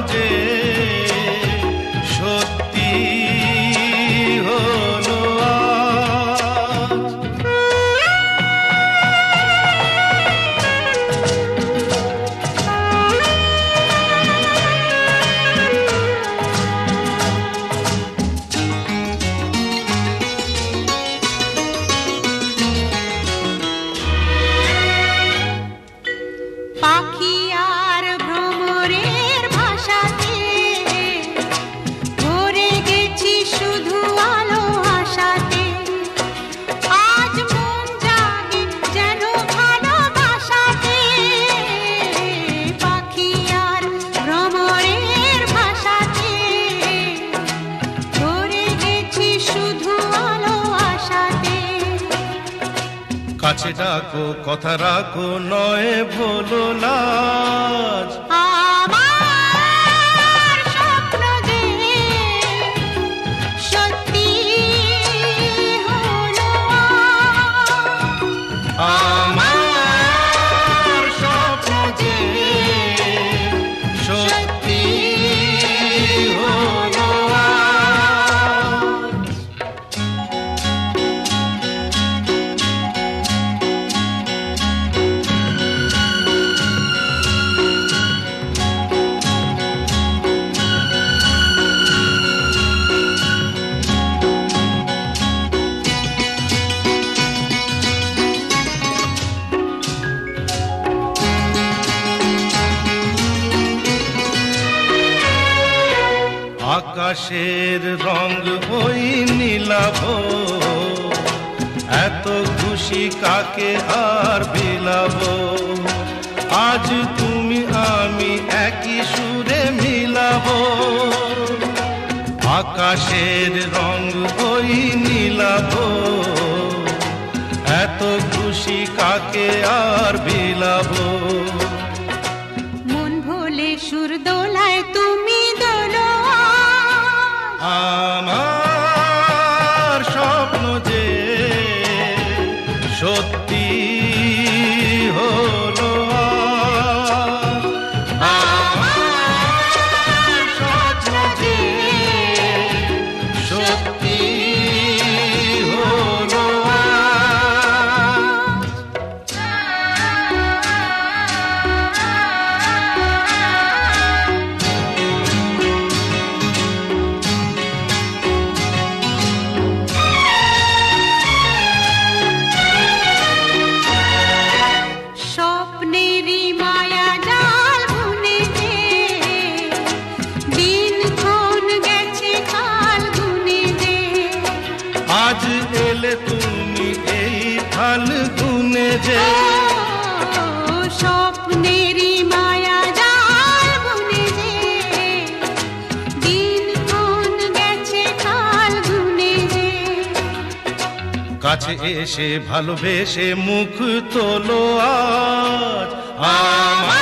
যে কাছে ডাকো কথা রাখো নয় ভোলো লাজ। আকাশের রং ওই নীলাভ। এত খুশি কাকে আর বিলাব? আজ তুমি, আমি একই সুরে মিলাব। আকাশের রং ওই নীলাভ। এত খুশি কাকে আর বিলাবো? মন ভোলে সুর দোলায় তুমি আমার এই ফাল গুনে যে। স্বপ্নেরই মায়া জাল বুনে যে। দিন ক্ষণ গেছে কাল গুনে যে। কাছে এসে ভালোবেসে মুখ তোলো আজ। আজ